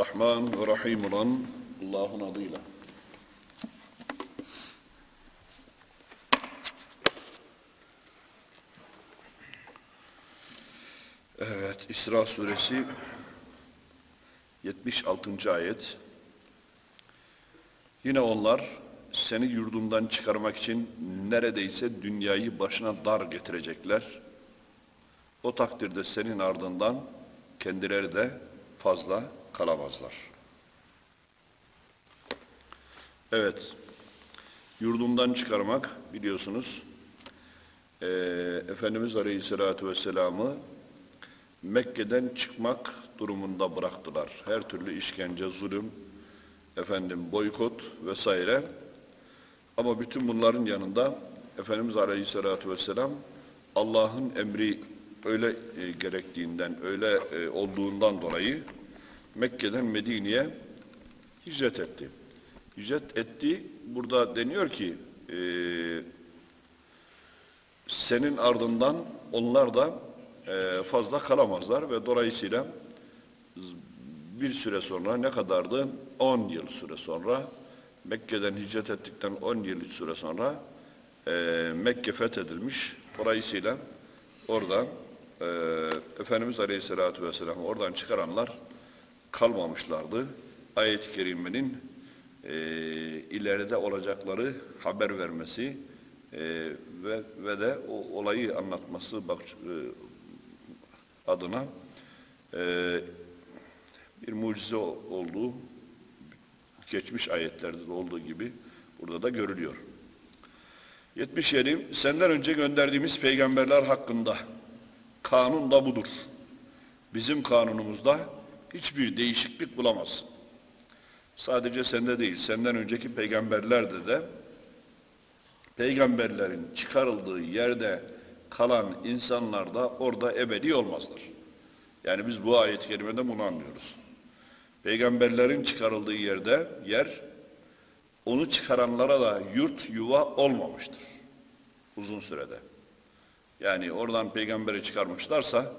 Rahman ve Rahim olan Allah'ın adıyla. Evet, İsra suresi 76. ayet. Yine onlar seni yurdundan çıkarmak için neredeyse dünyayı başına dar getirecekler. O takdirde senin ardından kendileri de fazla kalamazlar. Evet, yurdundan çıkarmak biliyorsunuz, e, Efendimiz Aleyhisselatü Vesselam'ı Mekke'den çıkmak durumunda bıraktılar. Her türlü işkence, zulüm, efendim boykot vesaire. Ama bütün bunların yanında Efendimiz Aleyhisselatü Vesselam Allah'ın emri öyle e, gerektiğinden, öyle e, olduğundan dolayı Mekke'den Medine'ye hicret etti. Hicret etti, burada deniyor ki e, senin ardından onlar da e, fazla kalamazlar ve dolayısıyla bir süre sonra ne kadardı? 10 yıl süre sonra Mekke'den hicret ettikten 10 yıl süre sonra e, Mekke fethedilmiş. Dolayısıyla orada e, Efendimiz Aleyhisselatü Vesselam oradan çıkaranlar kalmamışlardı. Ayet-i Kerime'nin e, ileride olacakları haber vermesi e, ve, ve de o olayı anlatması bak, e, adına e, bir mucize olduğu geçmiş ayetlerde de olduğu gibi burada da görülüyor. 77. Senden önce gönderdiğimiz peygamberler hakkında kanun da budur. Bizim kanunumuzda hiçbir değişiklik bulamazsın. Sadece sende değil, senden önceki peygamberlerde de peygamberlerin çıkarıldığı yerde kalan insanlar da orada ebedi olmazlar. Yani biz bu ayet-i kerimede bunu anlıyoruz. Peygamberlerin çıkarıldığı yerde yer, onu çıkaranlara da yurt yuva olmamıştır. Uzun sürede. Yani oradan peygamberi çıkarmışlarsa,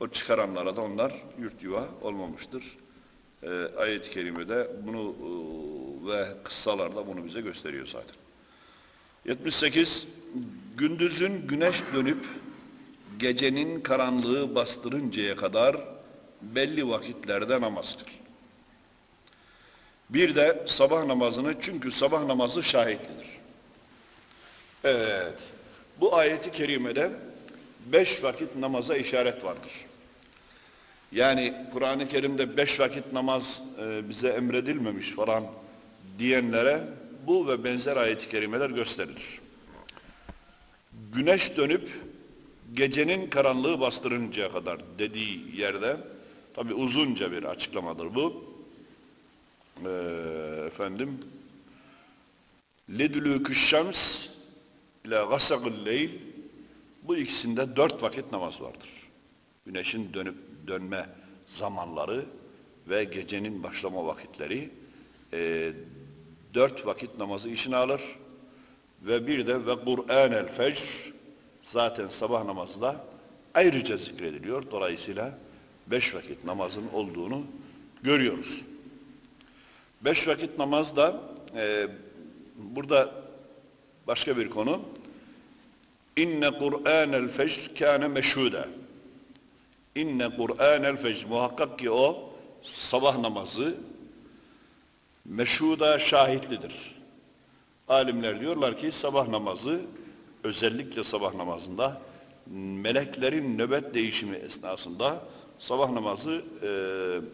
o çıkaranlara da onlar yurt yuva olmamıştır. Ee, ayet-i kerimede bunu e, ve kıssalarda bunu bize gösteriyor zaten. 78. Gündüzün güneş dönüp gecenin karanlığı bastırıncaya kadar belli vakitlerde namaz kıl. Bir de sabah namazını çünkü sabah namazı şahitlidir. Evet. Bu ayeti kerimede beş vakit namaza işaret vardır. Yani Kur'an-ı Kerim'de beş vakit namaz e, bize emredilmemiş falan diyenlere bu ve benzer ayet-i kerimeler gösterilir. Güneş dönüp gecenin karanlığı bastırıncaya kadar dediği yerde tabi uzunca bir açıklamadır bu. Ee, efendim ledülükü şems ile gasagıl leyl bu ikisinde dört vakit namaz vardır. Güneşin dönüp dönme zamanları ve gecenin başlama vakitleri e, dört vakit namazı işine alır ve bir de ve Kur'an el fecr zaten sabah namazı da ayrıca zikrediliyor. Dolayısıyla beş vakit namazın olduğunu görüyoruz. Beş vakit namaz da e, burada başka bir konu. İnne Kur'an el fecr kâne meşhuda. İnne Kur'an el fecr muhakkak ki o sabah namazı meşhuda şahitlidir. Alimler diyorlar ki sabah namazı özellikle sabah namazında meleklerin nöbet değişimi esnasında sabah namazı e,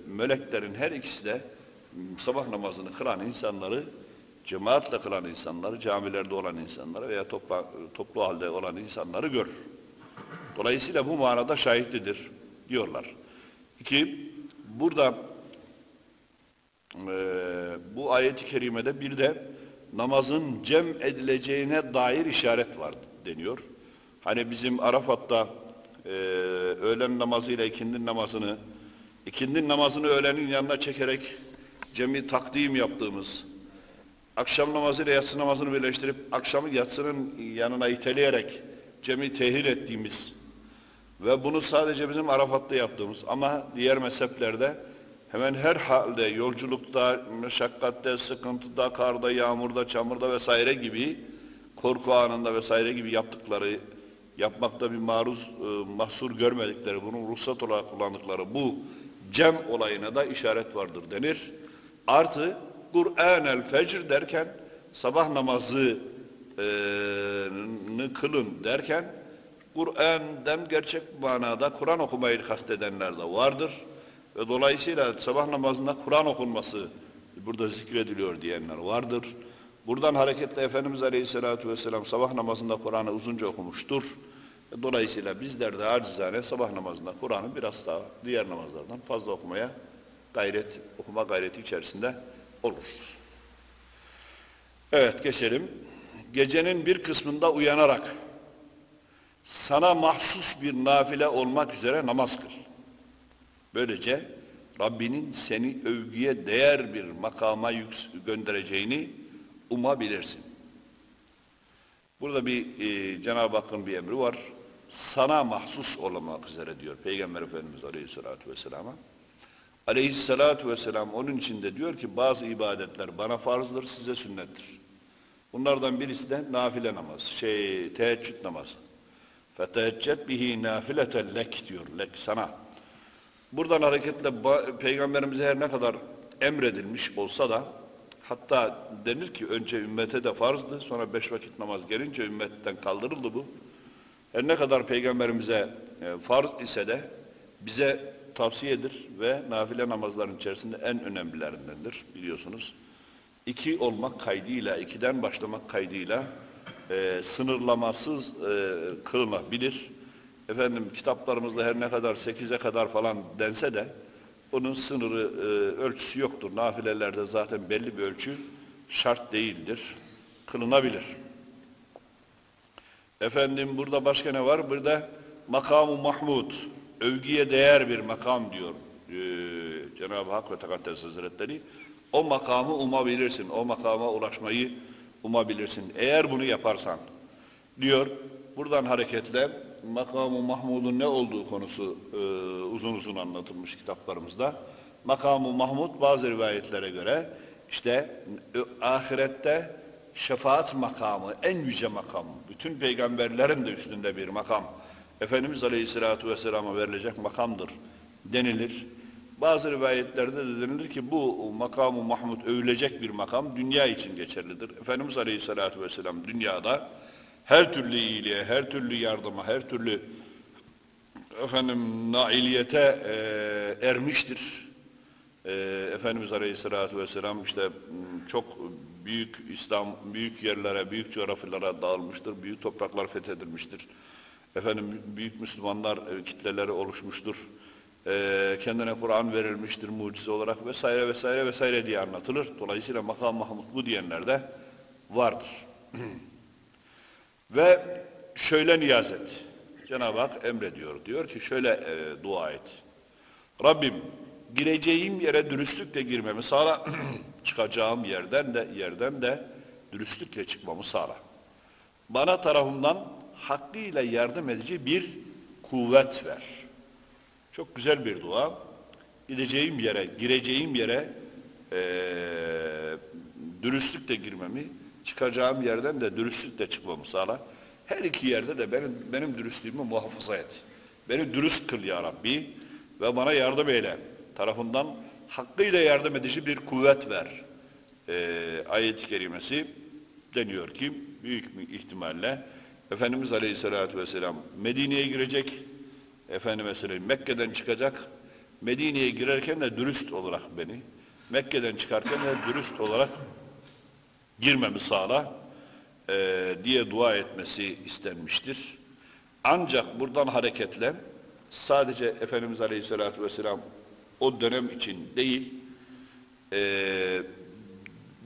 meleklerin her ikisi de sabah namazını kılan insanları cemaatle kılan insanları, camilerde olan insanları veya topla, toplu halde olan insanları görür. Dolayısıyla bu manada şahitlidir diyorlar. İki, burada e, bu ayet-i kerimede bir de namazın cem edileceğine dair işaret var deniyor. Hani bizim Arafat'ta e, öğlen namazıyla ikindin namazını, ikindin namazını öğlenin yanına çekerek cemi takdim yaptığımız, akşam namazıyla yatsı namazını birleştirip akşamı yatsının yanına iteleyerek cemi tehir ettiğimiz ve bunu sadece bizim Arafat'ta yaptığımız ama diğer mezheplerde hemen her halde yolculukta, meşakkatte, sıkıntıda, karda, yağmurda, çamurda vesaire gibi korku anında vesaire gibi yaptıkları yapmakta bir maruz e, mahsur görmedikleri, bunun ruhsat olarak kullandıkları bu cem olayına da işaret vardır denir. Artı Kur'an el fecr derken sabah namazı e, kılın derken Kur'an'dan gerçek manada Kur'an okumayı kastedenler de vardır. Ve dolayısıyla sabah namazında Kur'an okunması burada zikrediliyor diyenler vardır. Buradan hareketle Efendimiz Aleyhisselatü Vesselam sabah namazında Kur'an'ı uzunca okumuştur. Dolayısıyla bizler de acizane sabah namazında Kur'an'ı biraz daha diğer namazlardan fazla okumaya gayret, okuma gayreti içerisinde oluruz. Evet geçelim. Gecenin bir kısmında uyanarak sana mahsus bir nafile olmak üzere namaz kıl. Böylece Rabbinin seni övgüye değer bir makama göndereceğini umabilirsin. Burada bir e, Cenab-ı Hakk'ın bir emri var. Sana mahsus olmak üzere diyor Peygamber Efendimiz Aleyhisselatü Vesselam'a. Aleyhisselatü Vesselam onun içinde diyor ki bazı ibadetler bana farzdır size sünnettir. Bunlardan birisi de nafile namaz, şey teheccüd namazı. Feteheccet bihi nafileten lek diyor, lek sana. Buradan hareketle Peygamberimize her ne kadar emredilmiş olsa da hatta denir ki önce ümmete de farzdı sonra beş vakit namaz gelince ümmetten kaldırıldı bu. Her ne kadar Peygamberimize e, farz ise de bize tavsiyedir ve nafile namazların içerisinde en önemlilerindendir biliyorsunuz. İki olmak kaydıyla, ikiden başlamak kaydıyla e, sınırlamasız e, kılınabilir. Efendim kitaplarımızda her ne kadar sekize kadar falan dense de bunun sınırı, e, ölçüsü yoktur. Nafilelerde zaten belli bir ölçü şart değildir. Kılınabilir. Efendim burada başka ne var? Burada makamı Mahmud, övgüye değer bir makam diyor ee, Cenab-ı Hak ve Tekaddes Hazretleri. O makamı umabilirsin, o makama ulaşmayı umabilirsin. Eğer bunu yaparsan diyor, buradan hareketle makamı Mahmud'un ne olduğu konusu e, uzun uzun anlatılmış kitaplarımızda. Makamı Mahmud bazı rivayetlere göre işte ahirette şefaat makamı, en yüce makam, bütün peygamberlerin de üstünde bir makam, Efendimiz Aleyhisselatü Vesselam'a verilecek makamdır denilir. Bazı rivayetlerde de denilir ki bu makamı Mahmud övülecek bir makam dünya için geçerlidir. Efendimiz Aleyhisselatü Vesselam dünyada her türlü iyiliğe, her türlü yardıma, her türlü efendim nailiyete e, ermiştir. E, Efendimiz Aleyhisselatü Vesselam işte çok büyük İslam, büyük yerlere, büyük coğrafyalara dağılmıştır, büyük topraklar fethedilmiştir. Efendim büyük Müslümanlar e, kitleleri oluşmuştur. E, kendine Kur'an verilmiştir mucize olarak vesaire vesaire vesaire diye anlatılır. Dolayısıyla makam Mahmud bu diyenler de vardır. Ve şöyle niyaz et. Cenab-ı Hak emrediyor. Diyor ki şöyle e, dua et. Rabbim gireceğim yere dürüstlükle girmemi sağla. Çıkacağım yerden de yerden de dürüstlükle çıkmamı sağla. Bana tarafımdan hakkıyla yardım edici bir kuvvet ver. Çok güzel bir dua. Gideceğim yere, gireceğim yere e, dürüstlükle girmemi, çıkacağım yerden de dürüstlükle çıkmamı sağla. Her iki yerde de benim, benim dürüstlüğümü muhafaza et. Beni dürüst kıl ya Rabbi ve bana yardım eyle. Tarafından hakkıyla yardım edici bir kuvvet ver. E, ayet-i kerimesi deniyor ki büyük bir ihtimalle Efendimiz Aleyhisselatü Vesselam Medine'ye girecek. Efendime söyleyeyim Mekke'den çıkacak. Medine'ye girerken de dürüst olarak beni, Mekke'den çıkarken de dürüst olarak girmemi sağla e, diye dua etmesi istenmiştir. Ancak buradan hareketle sadece Efendimiz Aleyhisselatü Vesselam o dönem için değil, e,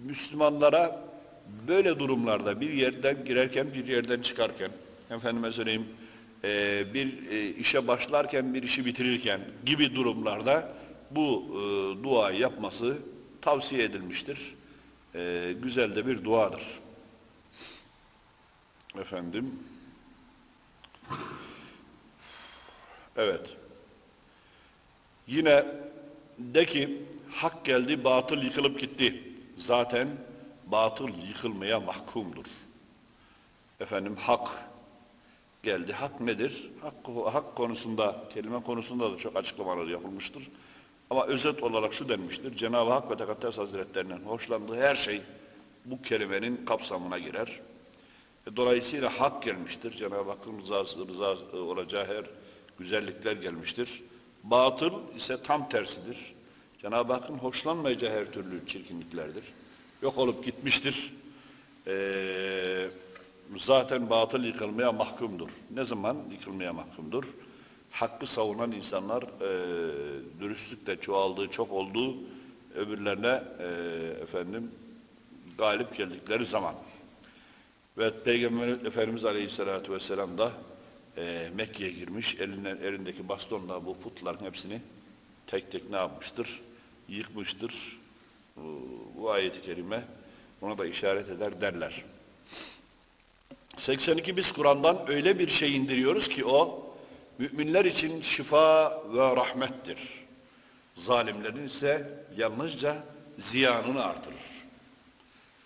Müslümanlara böyle durumlarda bir yerden girerken bir yerden çıkarken efendime söyleyeyim e, bir e, işe başlarken bir işi bitirirken gibi durumlarda bu e, duayı yapması tavsiye edilmiştir. E, güzel de bir duadır. Efendim Evet. Yine de ki hak geldi batıl yıkılıp gitti. Zaten batıl yıkılmaya mahkumdur. Efendim hak geldi. Hak nedir? Hak, hak konusunda, kelime konusunda da çok açıklamalar yapılmıştır. Ama özet olarak şu denmiştir. Cenab-ı Hak ve Tekaddes Hazretlerinin hoşlandığı her şey bu kelimenin kapsamına girer. E, dolayısıyla hak gelmiştir. Cenab-ı Hakk'ın rızası, rızası olacağı her güzellikler gelmiştir. Batıl ise tam tersidir. Cenab-ı Hakk'ın hoşlanmayacağı her türlü çirkinliklerdir. Yok olup gitmiştir. Ee, zaten batıl yıkılmaya mahkumdur. Ne zaman yıkılmaya mahkumdur? Hakkı savunan insanlar e, dürüstlükle çoğaldığı, çok olduğu öbürlerine e, efendim galip geldikleri zaman. Ve Peygamber Efendimiz Aleyhisselatü Vesselam da e, Mekke'ye girmiş, elinden, elindeki bastonla bu putların hepsini tek tek ne yapmıştır? Yıkmıştır. Bu, bu ayet-i kerime ona da işaret eder derler. 82 biz Kur'an'dan öyle bir şey indiriyoruz ki o müminler için şifa ve rahmettir. Zalimlerin ise yalnızca ziyanını artırır.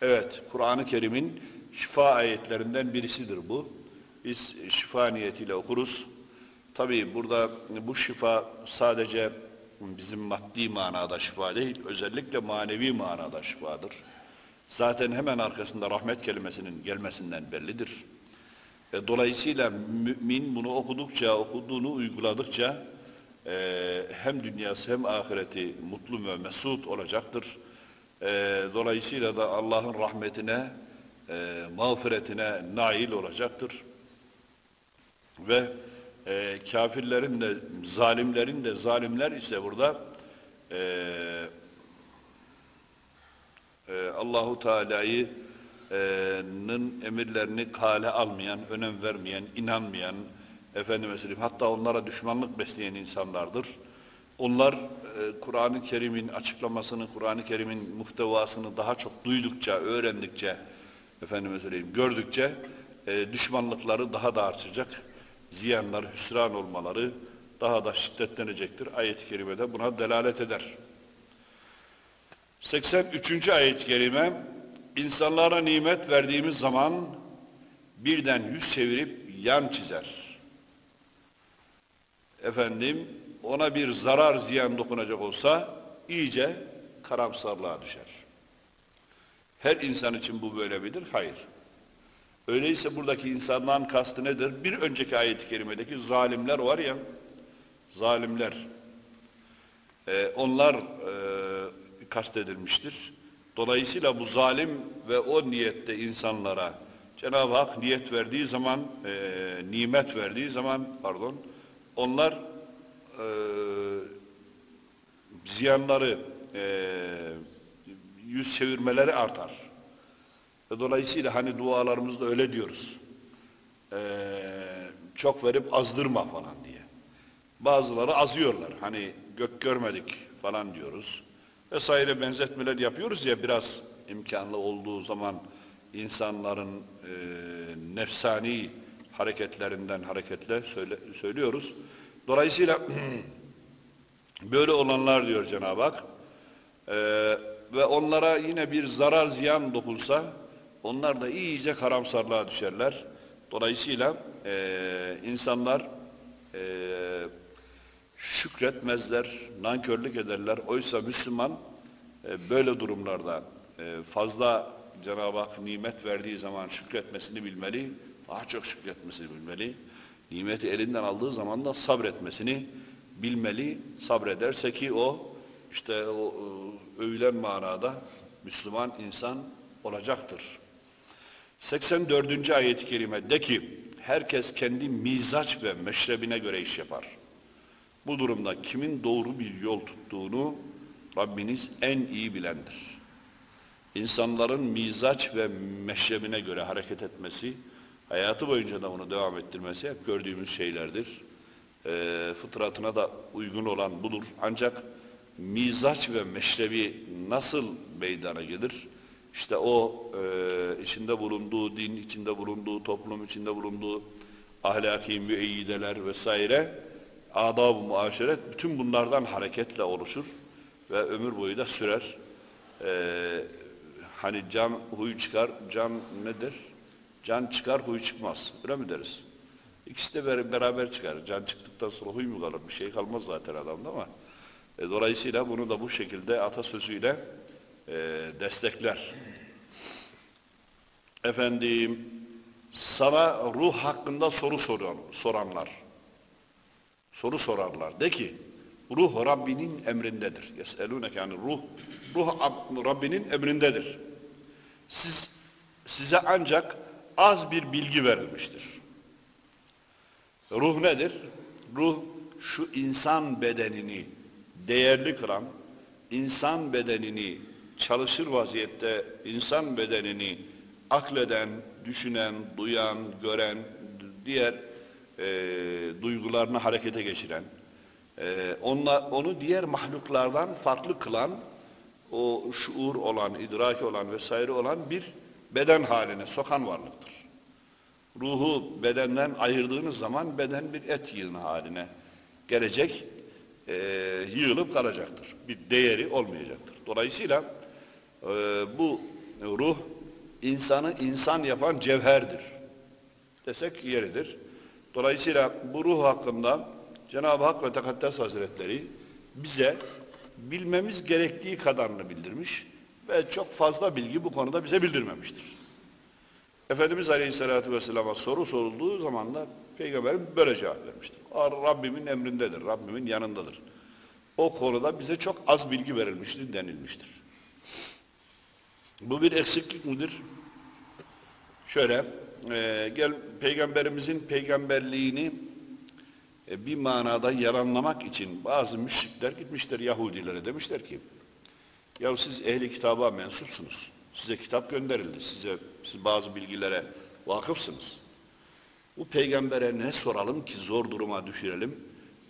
Evet, Kur'an-ı Kerim'in şifa ayetlerinden birisidir bu. Biz şifa niyetiyle okuruz. Tabii burada bu şifa sadece bizim maddi manada şifa değil, özellikle manevi manada şifadır. Zaten hemen arkasında rahmet kelimesinin gelmesinden bellidir. E, dolayısıyla mümin bunu okudukça, okuduğunu uyguladıkça e, hem dünyası hem ahireti mutlu ve mesut olacaktır. E, dolayısıyla da Allah'ın rahmetine, e, mağfiretine nail olacaktır. Ve e, kafirlerin de, zalimlerin de, zalimler ise burada e, e, Allahu Teala'nın emirlerini kale almayan, önem vermeyen, inanmayan, efendime söyleyeyim, hatta onlara düşmanlık besleyen insanlardır. Onlar e, Kur'an-ı Kerim'in açıklamasını, Kur'an-ı Kerim'in muhtevasını daha çok duydukça, öğrendikçe, efendime söyleyeyim, gördükçe e, düşmanlıkları daha da artacak. Ziyanlar, hüsran olmaları daha da şiddetlenecektir. Ayet-i Kerime'de buna delalet eder. 83. ayet-i kerime insanlara nimet verdiğimiz zaman birden yüz çevirip yan çizer. Efendim ona bir zarar ziyan dokunacak olsa iyice karamsarlığa düşer. Her insan için bu böyle midir? Hayır. Öyleyse buradaki insandan kastı nedir? Bir önceki ayet-i kerimedeki zalimler var ya, zalimler. Ee, onlar e, kastedilmiştir. Dolayısıyla bu zalim ve o niyette insanlara Cenab-ı Hak niyet verdiği zaman, e, nimet verdiği zaman, pardon, onlar e, ziyanları, e, yüz çevirmeleri artar. Ve dolayısıyla hani dualarımızda öyle diyoruz. E, çok verip azdırma falan diye. Bazıları azıyorlar. Hani gök görmedik falan diyoruz vesaire benzetmeler yapıyoruz ya biraz imkanlı olduğu zaman insanların e, nefsani hareketlerinden hareketle söyle, söylüyoruz. Dolayısıyla böyle olanlar diyor Cenab-ı Hak e, ve onlara yine bir zarar ziyan dokunsa onlar da iyice karamsarlığa düşerler. Dolayısıyla e, insanlar e, şükretmezler, nankörlük ederler. Oysa Müslüman e, böyle durumlarda e, fazla Cenab-ı Hak nimet verdiği zaman şükretmesini bilmeli, daha çok şükretmesini bilmeli. Nimeti elinden aldığı zaman da sabretmesini bilmeli. Sabrederse ki o işte o e, övülen manada Müslüman insan olacaktır. 84. ayet-i kerime de ki herkes kendi mizaç ve meşrebine göre iş yapar. Bu durumda kimin doğru bir yol tuttuğunu Rabbiniz en iyi bilendir. İnsanların mizaç ve meşrebine göre hareket etmesi, hayatı boyunca da bunu devam ettirmesi hep gördüğümüz şeylerdir. E, fıtratına da uygun olan budur. Ancak mizaç ve meşrebi nasıl meydana gelir? İşte o e, içinde bulunduğu din, içinde bulunduğu toplum, içinde bulunduğu ahlaki müeyyideler vesaire adab-ı muaşeret bütün bunlardan hareketle oluşur. ve ömür boyu da sürer. Ee, hani can huyu çıkar, can nedir? Can çıkar, huy çıkmaz. Öyle mi deriz? İkisi de beraber çıkar. Can çıktıktan sonra huy mu kalır? Bir şey kalmaz zaten adamda ama. E, dolayısıyla bunu da bu şekilde atasözüyle e, destekler. Efendim, sana ruh hakkında soru soran, soranlar, soru sorarlar. De ki, ruh Rabbinin emrindedir. Yeselûneke yani ruh, ruh Rabbinin emrindedir. Siz, size ancak az bir bilgi verilmiştir. Ruh nedir? Ruh şu insan bedenini değerli kılan, insan bedenini çalışır vaziyette insan bedenini akleden, düşünen, duyan, gören, diğer e, duygularını harekete geçiren, e, onla, onu diğer mahluklardan farklı kılan, o şuur olan, idrak olan vesaire olan bir beden haline sokan varlıktır. Ruhu bedenden ayırdığınız zaman beden bir et yığını haline gelecek, e, yığılıp kalacaktır. Bir değeri olmayacaktır. Dolayısıyla e, bu ruh insanı insan yapan cevherdir. Desek yeridir. Dolayısıyla bu ruh hakkında Cenab-ı Hak ve Tekaddes Hazretleri bize bilmemiz gerektiği kadarını bildirmiş ve çok fazla bilgi bu konuda bize bildirmemiştir. Efendimiz Aleyhisselatü Vesselam'a soru sorulduğu zaman da Peygamberim böyle cevap vermiştir. Rabbimin emrindedir, Rabbimin yanındadır. O konuda bize çok az bilgi verilmiştir, denilmiştir. Bu bir eksiklik midir? Şöyle, e, gel Peygamberimizin peygamberliğini e, bir manada yalanlamak için bazı müşrikler gitmişler Yahudilere demişler ki, ya siz ehli kitaba mensupsunuz. Size kitap gönderildi. Size siz bazı bilgilere vakıfsınız. Bu peygambere ne soralım ki zor duruma düşürelim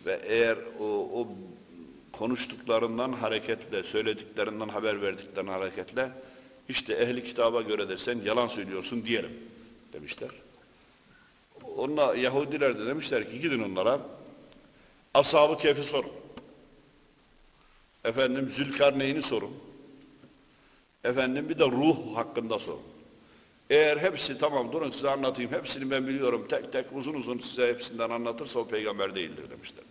ve eğer o, o konuştuklarından hareketle, söylediklerinden haber verdiklerinden hareketle işte ehli kitaba göre de sen yalan söylüyorsun diyelim demişler. Onunla Yahudiler de demişler ki gidin onlara Ashab-ı Kehf'i sorun. Efendim Zülkarneyn'i sorun. Efendim bir de ruh hakkında sorun. Eğer hepsi tamam durun size anlatayım hepsini ben biliyorum tek tek uzun uzun size hepsinden anlatırsa o peygamber değildir demişler.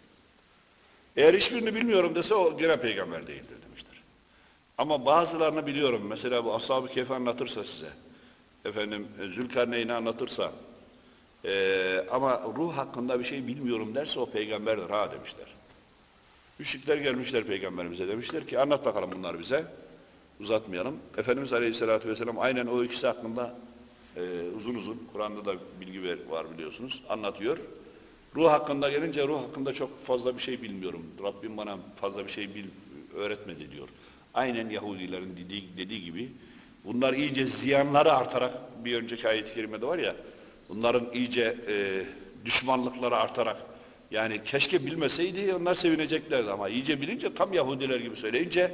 Eğer hiçbirini bilmiyorum dese o gene peygamber değildir demişler. Ama bazılarını biliyorum. Mesela bu Ashab-ı Kehf'i anlatırsa size, efendim Zülkarneyn'i anlatırsa, ee, ama ruh hakkında bir şey bilmiyorum derse o peygamberdir ha demişler. Müşrikler gelmişler peygamberimize demişler ki anlat bakalım bunlar bize. Uzatmayalım. Efendimiz Aleyhisselatü Vesselam aynen o ikisi hakkında e, uzun uzun Kur'an'da da bilgi var biliyorsunuz anlatıyor. Ruh hakkında gelince ruh hakkında çok fazla bir şey bilmiyorum. Rabbim bana fazla bir şey bil, öğretmedi diyor. Aynen Yahudilerin dediği, dediği gibi bunlar iyice ziyanları artarak bir önceki ayet-i kerimede var ya bunların iyice e, düşmanlıkları artarak yani keşke bilmeseydi onlar sevineceklerdi ama iyice bilince tam Yahudiler gibi söyleyince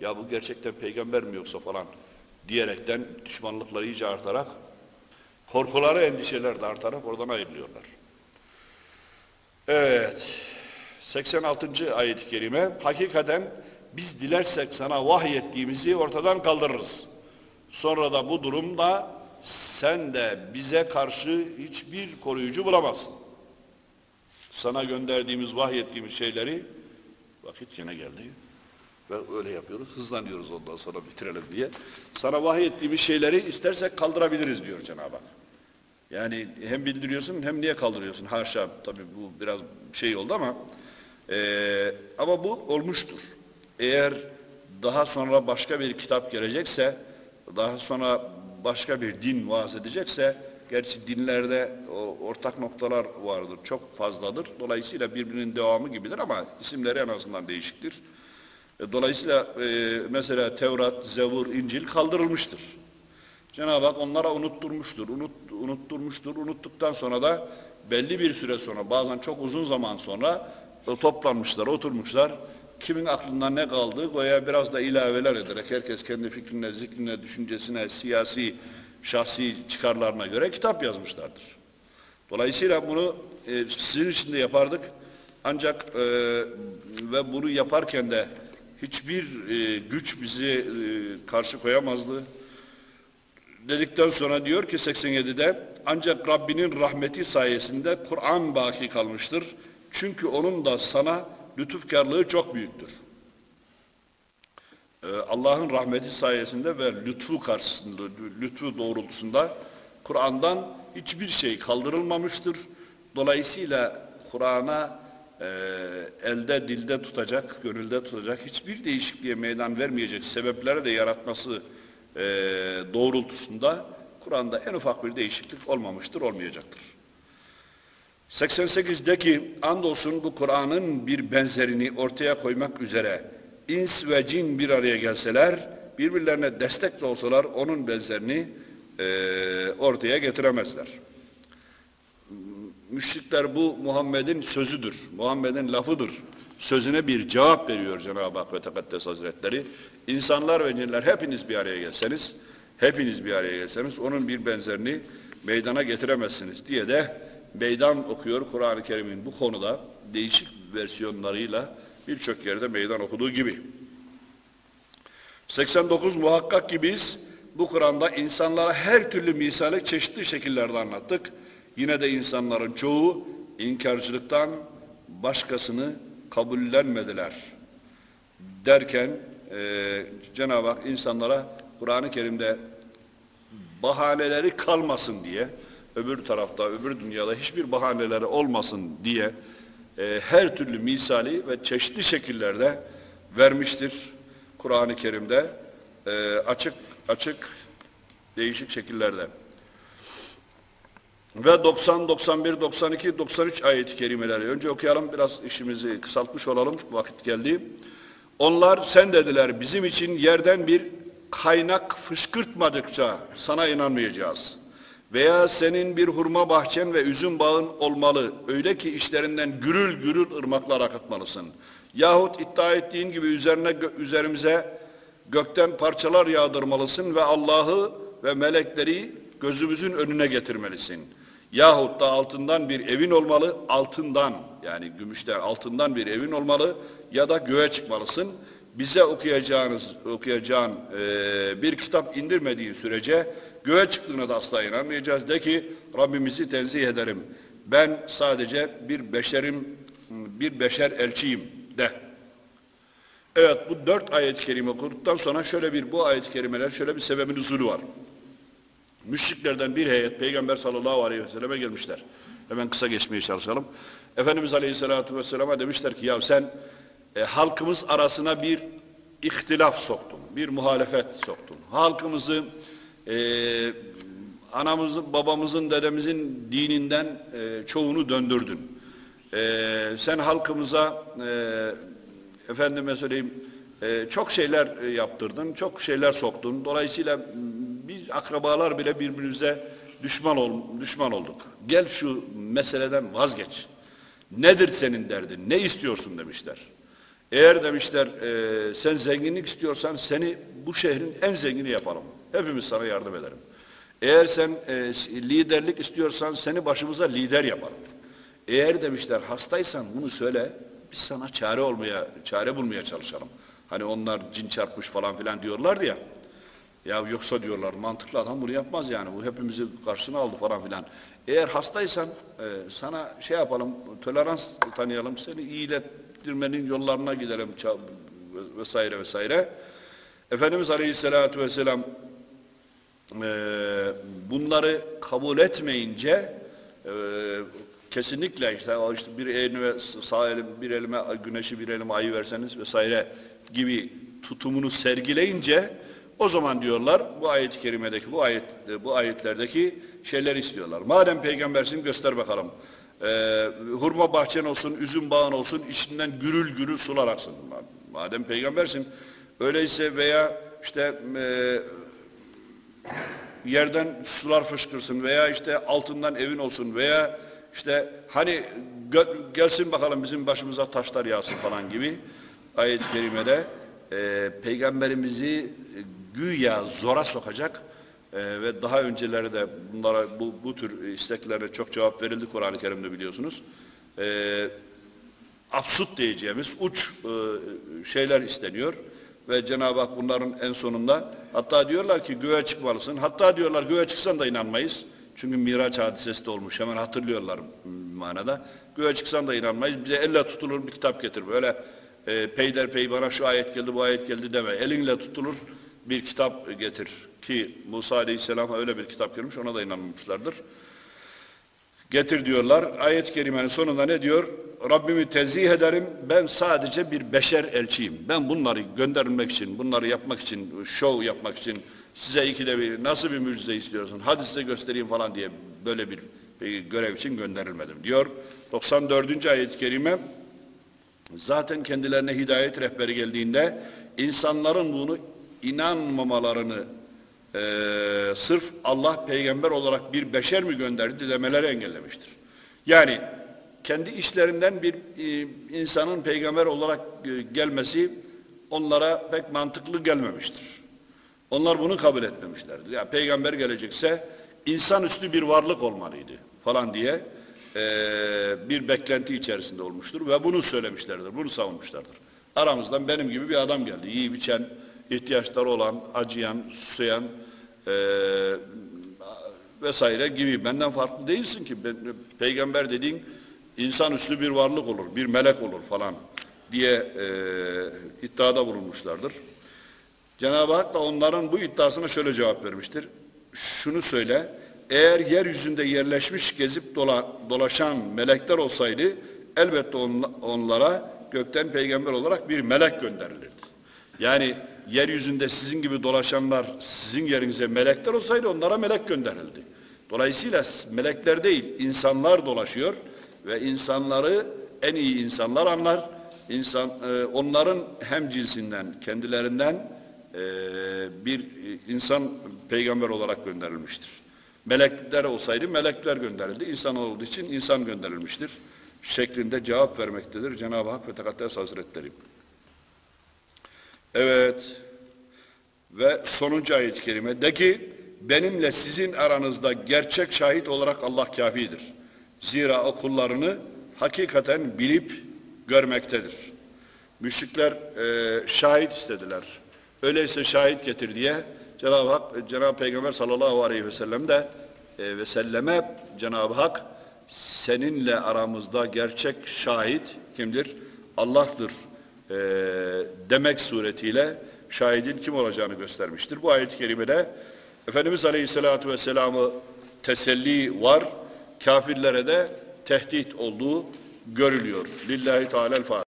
ya bu gerçekten peygamber mi yoksa falan diyerekten düşmanlıkları iyice artarak korkuları endişeler de artarak oradan ayrılıyorlar. Evet 86. ayet-i kerime hakikaten biz dilersek sana vahyettiğimizi ortadan kaldırırız. Sonra da bu durumda sen de bize karşı hiçbir koruyucu bulamazsın. Sana gönderdiğimiz, vahyettiğimiz şeyleri vakit gene geldi. Ve öyle yapıyoruz. Hızlanıyoruz ondan sonra bitirelim diye. Sana vahyettiğimiz şeyleri istersek kaldırabiliriz diyor Cenab-ı Hak. Yani hem bildiriyorsun hem niye kaldırıyorsun? Haşa tabii bu biraz şey oldu ama e, ama bu olmuştur. Eğer daha sonra başka bir kitap gelecekse, daha sonra başka bir din vaaz edecekse, gerçi dinlerde ortak noktalar vardır, çok fazladır. Dolayısıyla birbirinin devamı gibidir ama isimleri en azından değişiktir. E, dolayısıyla e, mesela Tevrat, Zevur, İncil kaldırılmıştır. Cenab-ı Hak onlara unutturmuştur, unut, unutturmuştur. Unuttuktan sonra da belli bir süre sonra, bazen çok uzun zaman sonra toplanmışlar, oturmuşlar kimin aklından ne kaldı goya biraz da ilaveler ederek herkes kendi fikrine, zikrine, düşüncesine, siyasi, şahsi çıkarlarına göre kitap yazmışlardır. Dolayısıyla bunu e, sizin için de yapardık. Ancak e, ve bunu yaparken de hiçbir e, güç bizi e, karşı koyamazdı. Dedikten sonra diyor ki 87'de ancak Rabbinin rahmeti sayesinde Kur'an baki kalmıştır. Çünkü onun da sana lütufkarlığı çok büyüktür. Ee, Allah'ın rahmeti sayesinde ve lütfu karşısında, lütfu doğrultusunda Kur'an'dan hiçbir şey kaldırılmamıştır. Dolayısıyla Kur'an'a e, elde, dilde tutacak, gönülde tutacak, hiçbir değişikliğe meydan vermeyecek sebeplere de yaratması e, doğrultusunda Kur'an'da en ufak bir değişiklik olmamıştır, olmayacaktır. 88'deki andolsun bu Kur'an'ın bir benzerini ortaya koymak üzere ins ve cin bir araya gelseler, birbirlerine destek de olsalar onun benzerini e, ortaya getiremezler. Müşrikler bu Muhammed'in sözüdür, Muhammed'in lafıdır. Sözüne bir cevap veriyor Cenab-ı Hak ve Tekaddes Hazretleri. İnsanlar ve cinler hepiniz bir araya gelseniz, hepiniz bir araya gelseniz onun bir benzerini meydana getiremezsiniz diye de meydan okuyor Kur'an-ı Kerim'in bu konuda değişik versiyonlarıyla birçok yerde meydan okuduğu gibi. 89 muhakkak ki biz bu Kur'an'da insanlara her türlü misali çeşitli şekillerde anlattık. Yine de insanların çoğu inkarcılıktan başkasını kabullenmediler. Derken e, Cenab-ı Hak insanlara Kur'an-ı Kerim'de bahaneleri kalmasın diye öbür tarafta, öbür dünyada hiçbir bahaneleri olmasın diye e, her türlü misali ve çeşitli şekillerde vermiştir. Kur'an-ı Kerim'de e, açık açık değişik şekillerde. Ve 90, 91, 92, 93 ayet-i kerimeleri. Önce okuyalım biraz işimizi kısaltmış olalım. Vakit geldi. Onlar sen dediler bizim için yerden bir kaynak fışkırtmadıkça sana inanmayacağız. Veya senin bir hurma bahçen ve üzüm bağın olmalı. Öyle ki işlerinden gürül gürül ırmaklar akıtmalısın. Yahut iddia ettiğin gibi üzerine üzerimize gökten parçalar yağdırmalısın ve Allah'ı ve melekleri gözümüzün önüne getirmelisin. Yahut da altından bir evin olmalı, altından yani gümüşten altından bir evin olmalı ya da göğe çıkmalısın. Bize okuyacağınız, okuyacağın e, bir kitap indirmediğin sürece göğe çıktığına da asla inanmayacağız. De ki Rabbimizi tenzih ederim. Ben sadece bir beşerim, bir beşer elçiyim de. Evet bu dört ayet-i kerime okuduktan sonra şöyle bir bu ayet-i kerimeler şöyle bir sebebin usulü var. Müşriklerden bir heyet Peygamber sallallahu aleyhi ve selleme gelmişler. Hemen kısa geçmeye çalışalım. Efendimiz aleyhissalatu vesselama demişler ki ya sen e, halkımız arasına bir ihtilaf soktun. Bir muhalefet soktun. Halkımızı e, anamızın, babamızın, dedemizin dininden e, çoğunu döndürdün. E, sen halkımıza e, efendime söyleyeyim e, çok şeyler e, yaptırdın, çok şeyler soktun. Dolayısıyla biz akrabalar bile birbirimize düşman ol, düşman olduk. Gel şu meseleden vazgeç. Nedir senin derdin? Ne istiyorsun demişler. Eğer demişler e, sen zenginlik istiyorsan seni bu şehrin en zengini yapalım. Hepimiz sana yardım ederim. Eğer sen e, liderlik istiyorsan seni başımıza lider yapalım. Eğer demişler hastaysan bunu söyle biz sana çare olmaya, çare bulmaya çalışalım. Hani onlar cin çarpmış falan filan diyorlardı ya. Ya yoksa diyorlar mantıklı adam bunu yapmaz yani. Bu hepimizi karşına aldı falan filan. Eğer hastaysan e, sana şey yapalım, tolerans tanıyalım, seni iyilettirmenin yollarına gidelim vesaire vesaire. Efendimiz Aleyhisselatü Vesselam bunları kabul etmeyince e, kesinlikle işte, işte bir elime sağ elim, bir elime güneşi bir elime ayı verseniz vesaire gibi tutumunu sergileyince o zaman diyorlar bu ayet-i kerimedeki bu ayet bu ayetlerdeki şeyler istiyorlar. Madem peygambersin göster bakalım. Ee, hurma bahçen olsun, üzüm bağın olsun, içinden gürül gürül sular aksın. Madem peygambersin öyleyse veya işte e, yerden sular fışkırsın veya işte altından evin olsun veya işte hani gelsin bakalım bizim başımıza taşlar yağsın falan gibi ayet-i kerimede e, peygamberimizi güya zora sokacak e, ve daha önceleri de bunlara bu, bu tür isteklere çok cevap verildi Kur'an-ı Kerim'de biliyorsunuz. E, absut diyeceğimiz uç e, şeyler isteniyor. Ve Cenab-ı Hak bunların en sonunda hatta diyorlar ki göğe çıkmalısın. Hatta diyorlar göğe çıksan da inanmayız. Çünkü Miraç hadisesi de olmuş. Hemen hatırlıyorlar manada. Göğe çıksan da inanmayız. Bize elle tutulur bir kitap getir. Böyle e, peyderpey bana şu ayet geldi bu ayet geldi deme. Elinle tutulur bir kitap getir. Ki Musa Aleyhisselam'a öyle bir kitap gelmiş ona da inanmamışlardır. Getir diyorlar. Ayet-i kerimenin sonunda ne diyor? Rabbimi tezih ederim. Ben sadece bir beşer elçiyim. Ben bunları gönderilmek için, bunları yapmak için, şov yapmak için size ikide bir nasıl bir mucize istiyorsun? Hadi size göstereyim falan diye böyle bir, bir görev için gönderilmedim diyor. 94. ayet-i kerime zaten kendilerine hidayet rehberi geldiğinde insanların bunu inanmamalarını e, sırf Allah peygamber olarak bir beşer mi gönderdi demeleri engellemiştir. Yani kendi işlerinden bir e, insanın peygamber olarak e, gelmesi onlara pek mantıklı gelmemiştir. Onlar bunu kabul etmemişlerdir. Ya peygamber gelecekse insanüstü bir varlık olmalıydı falan diye e, bir beklenti içerisinde olmuştur ve bunu söylemişlerdir, bunu savunmuşlardır. Aramızdan benim gibi bir adam geldi. Yiyip içen, ihtiyaçları olan, acıyan, susayan e, vesaire gibi. Benden farklı değilsin ki. Peygamber dediğin insanüstü bir varlık olur, bir melek olur falan diye e, iddiada bulunmuşlardır. Cenab-ı Hak da onların bu iddiasına şöyle cevap vermiştir. Şunu söyle, eğer yeryüzünde yerleşmiş gezip dola, dolaşan melekler olsaydı elbette on, onlara gökten peygamber olarak bir melek gönderilirdi. Yani yeryüzünde sizin gibi dolaşanlar sizin yerinize melekler olsaydı onlara melek gönderildi. Dolayısıyla melekler değil insanlar dolaşıyor ve insanları en iyi insanlar anlar. İnsan, e, onların hem cinsinden kendilerinden e, bir insan peygamber olarak gönderilmiştir. Melekler olsaydı melekler gönderildi. İnsan olduğu için insan gönderilmiştir. Şeklinde cevap vermektedir Cenab-ı Hak ve Tekaddes Hazretleri. Evet. Ve sonuncu ayet-i kerime de ki benimle sizin aranızda gerçek şahit olarak Allah kafidir. Zira o kullarını hakikaten bilip görmektedir. Müşrikler e, şahit istediler. Öyleyse şahit getir diye Cenab-ı Hak, Cenab-ı Peygamber sallallahu aleyhi ve sellem de e, ve selleme Cenab-ı Hak seninle aramızda gerçek şahit kimdir? Allah'tır e, demek suretiyle şahidin kim olacağını göstermiştir. Bu ayet-i kerimede Efendimiz Aleyhisselatü Vesselam'ı teselli var, kafirlere de tehdit olduğu görülüyor. Lillahi Teala'l-Fatiha.